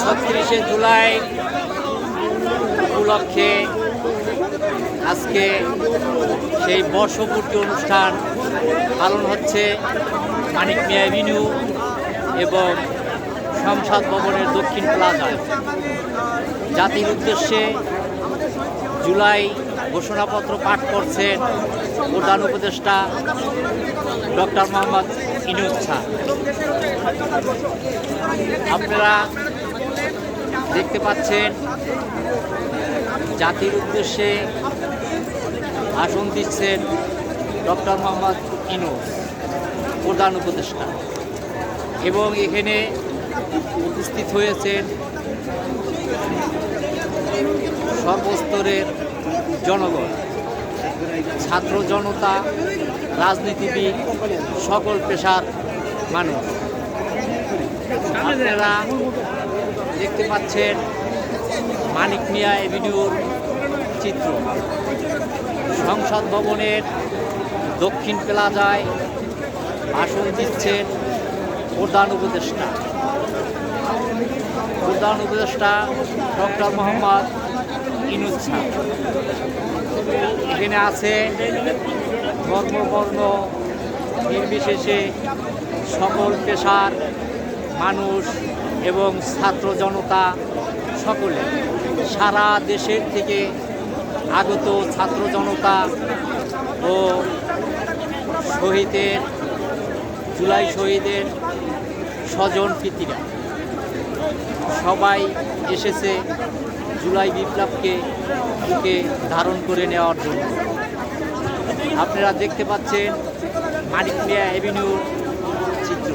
ছত্রিশে জুলাই উপলক্ষে আজকে সেই বর্ষপূর্তি অনুষ্ঠান পালন হচ্ছে মানিক মিয়া এভিনিউ এবং সংসদ ভবনের দক্ষিণ প্লাজায়। জাতির উদ্দেশ্যে জুলাই ঘোষণাপত্র পাঠ করছেন প্রধান উপদেষ্টা ডক্টর মোহাম্মদ ইনুজ শাহ আপনারা দেখতে পাচ্ছেন, জাতির উদ্দেশ্যে ভাষণ দিচ্ছেন ডক্টর মোহাম্মদ ইনুস, প্রধান উপদেষ্টা। এবং এখানে উপস্থিত হয়েছেন সর্বস্তরের জনগণ, ছাত্র জনতা, রাজনীতিবিদ, সকল পেশার মানুষ। আপনারা দেখতে পাচ্ছেন মানিক মিয়া এ ভিডিওর চিত্র। সংসদ ভবনের দক্ষিণ প্লাজায় ভাষণ দিচ্ছেন প্রধান উপদেষ্টা। প্রধান উপদেষ্টা ডক্টর মোহাম্মদ এখানে আছে ধর্মবর্ণ, নির্বিশেষে সকল পেশার মানুষ এবং ছাত্র জনতা সকলে। সারা দেশের থেকে আগত ছাত্র জনতা ও শহীদের, জুলাই শহীদের স্বজন প্রীতিরা সবাই এসেছে জুলাই বিপ্লবকে বুকে ধারণ করে নেওয়ার জন্য। আপনারা দেখতে পাচ্ছেন মানিক মিয়া অ্যাভিনিউর চিত্র।